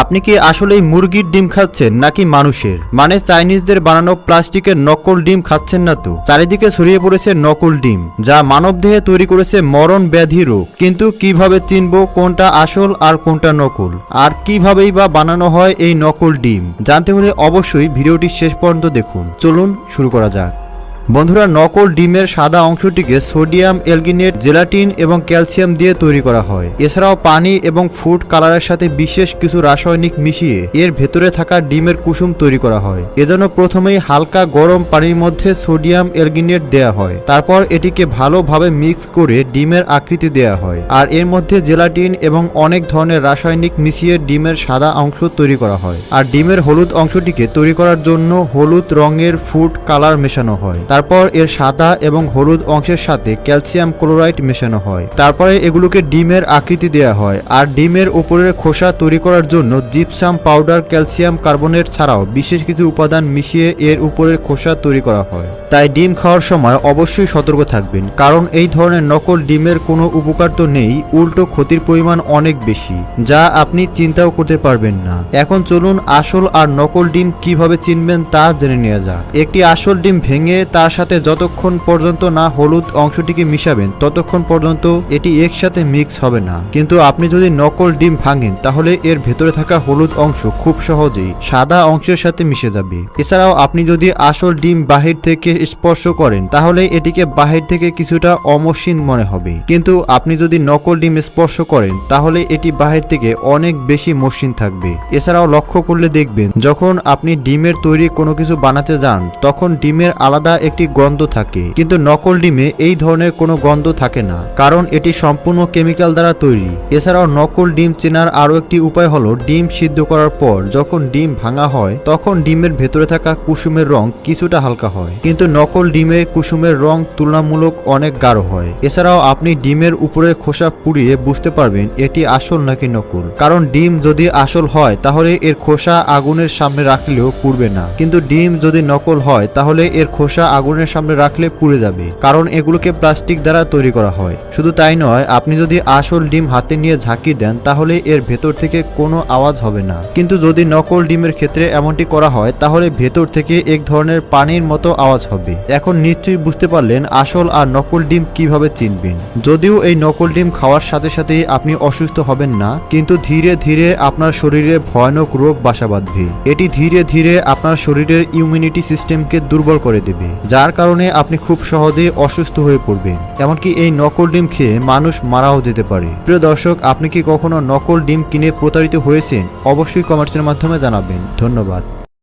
আপনি কি আসলেই মুরগির ডিম খাচ্ছেন নাকি মানুষের? মানে চাইনিজদের বানানো প্লাস্টিকের নকল ডিম খাচ্ছেন না তো? চারিদিকে ছড়িয়ে পড়েছে নকল ডিম, যা মানবদেহে তৈরি করেছে মরণ ব্যাধি রোগ। কিন্তু কীভাবে চিনব কোনটা আসল আর কোনটা নকল? আর কিভাবেই বা বানানো হয় এই নকল ডিম? জানতে হলে অবশ্যই ভিডিওটি শেষ পর্যন্ত দেখুন। চলুন শুরু করা যাক। বন্ধুরা, নকল ডিমের সাদা অংশটিকে সোডিয়াম এলগিনেট জেলাটিন এবং ক্যালসিয়াম দিয়ে তৈরি করা হয়। এছাড়াও পানি এবং ফুড কালারের সাথে বিশেষ কিছু রাসায়নিক মিশিয়ে এর ভেতরে থাকা ডিমের কুসুম তৈরি করা হয়। এজন্য প্রথমেই হালকা গরম পানির মধ্যে সোডিয়াম এলগিনেট দেয়া হয়। তারপর এটিকে ভালোভাবে মিক্স করে ডিমের আকৃতি দেয়া হয়। আর এর মধ্যে জেলাটিন এবং অনেক ধরনের রাসায়নিক মিশিয়ে ডিমের সাদা অংশ তৈরি করা হয়। আর ডিমের হলুদ অংশটিকে তৈরি করার জন্য হলুদ রঙের ফুড কালার মেশানো হয়। তারপর এর সাদা এবং হলুদ অংশের সাথে ক্যালসিয়াম ক্লোরাইড মেশানো হয়। তারপরে এগুলোকে ডিমের আকৃতি দেওয়া হয় আর ডিমের উপরের খোসা তৈরি করার জন্য জিপসাম পাউডার, ক্যালসিয়াম কার্বনেট ছাড়াও বিশেষ কিছু উপাদান মিশিয়ে এর উপরের খোসা তৈরি করা হয়। তাই ডিম খাওয়ার সময় অবশ্যই সতর্ক থাকবেন, কারণ এই ধরনের নকল ডিমের কোনো উপকার তো নেই, উল্টো ক্ষতির পরিমাণ অনেক বেশি, যা আপনি চিন্তাও করতে পারবেন না। এখন চলুন আসল আর নকল ডিম কীভাবে চিনবেন তা জেনে নেওয়া যাক। একটি আসল ডিম ভেঙে তার সাথে যতক্ষণ পর্যন্ত না হলুদ অংশটিকে মিশাবেন, ততক্ষণ পর্যন্ত এটি একসাথে মিক্স হবে না। কিন্তু আপনি যদি নকল ডিম ভাঙেন, তাহলে এর ভেতরে থাকা হলুদ অংশ খুব সহজেই সাদা অংশের সাথে মিশে যাবে। এছাড়াও আপনি যদি আসল ডিম বাহির থেকে স্পর্শ করেন, তাহলে এটিকে বাহির থেকে কিছুটা অমসৃণ মনে হবে। কিন্তু আপনি যদি নকল ডিম স্পর্শ করেন, তাহলে এটি বাহির থেকে অনেক বেশি মসৃণ থাকবে। এছাড়াও লক্ষ্য করলে দেখবেন, যখন আপনি ডিমের তৈরি কোনো কিছু বানাতে যান, তখন ডিমের আলাদা একটি গন্ধ থাকে, কিন্তু নকল ডিমে এই ধরনের কোনো গন্ধ থাকে না, কারণ এটি সম্পূর্ণ কেমিক্যাল দ্বারা তৈরি। এছাড়াও নকল ডিম চেনার আরও একটি উপায় হলো ডিম সিদ্ধ করার পর যখন ডিম ভাঙা হয়, তখন ডিমের ভেতরে থাকা কুসুমের রং কিছুটা হালকা হয়, কিন্তু নকল ডিমে কুসুমের রং তুলনামূলক অনেক গাঢ় হয়। এছাড়াও আপনি ডিমের উপরের খোসা পুড়িয়ে বুঝতে পারবেন এটি আসল নাকি নকল, কারণ ডিম যদি আসল হয়, তাহলে এর খোসা আগুনের সামনে রাখলেও পুড়বে না। কিন্তু ডিম যদি নকল হয়, তাহলে এর খোসা আগুনের সামনে রাখলে পুড়ে যাবে, কারণ এগুলোকে প্লাস্টিক দ্বারা তৈরি করা হয়। শুধু তাই নয়, আপনি যদি আসল ডিম হাতে নিয়ে ঝাঁকি দেন, তাহলে এর ভেতর থেকে কোনো আওয়াজ হবে না। কিন্তু যদি নকল ডিমের ক্ষেত্রে এমনটি করা হয়, তাহলে ভেতর থেকে এক ধরনের পানির মতো আওয়াজ হবে। এখন নিশ্চয়ই বুঝতে পারলেন আসল আর নকল ডিম কীভাবে চিনবেন। যদিও এই নকল ডিম খাওয়ার সাথে সাথেই আপনি অসুস্থ হবেন না, কিন্তু ধীরে ধীরে আপনার শরীরে ভয়ানক রোগ বাসা বাঁধবে। এটি ধীরে ধীরে আপনার শরীরের ইমিউনিটি সিস্টেমকে দুর্বল করে দেবে। যার কারণে আপনি খুব সহজেই অসুস্থ হয়ে পড়বেন। এমনকি এই নকল ডিম খেয়ে মানুষ মারাও যেতে পারে। প্রিয় দর্শক, আপনি কি কখনো নকল ডিম কিনে প্রতারিত হয়েছেন? অবশ্যই কমার্সের মাধ্যমে জানাবেন। ধন্যবাদ।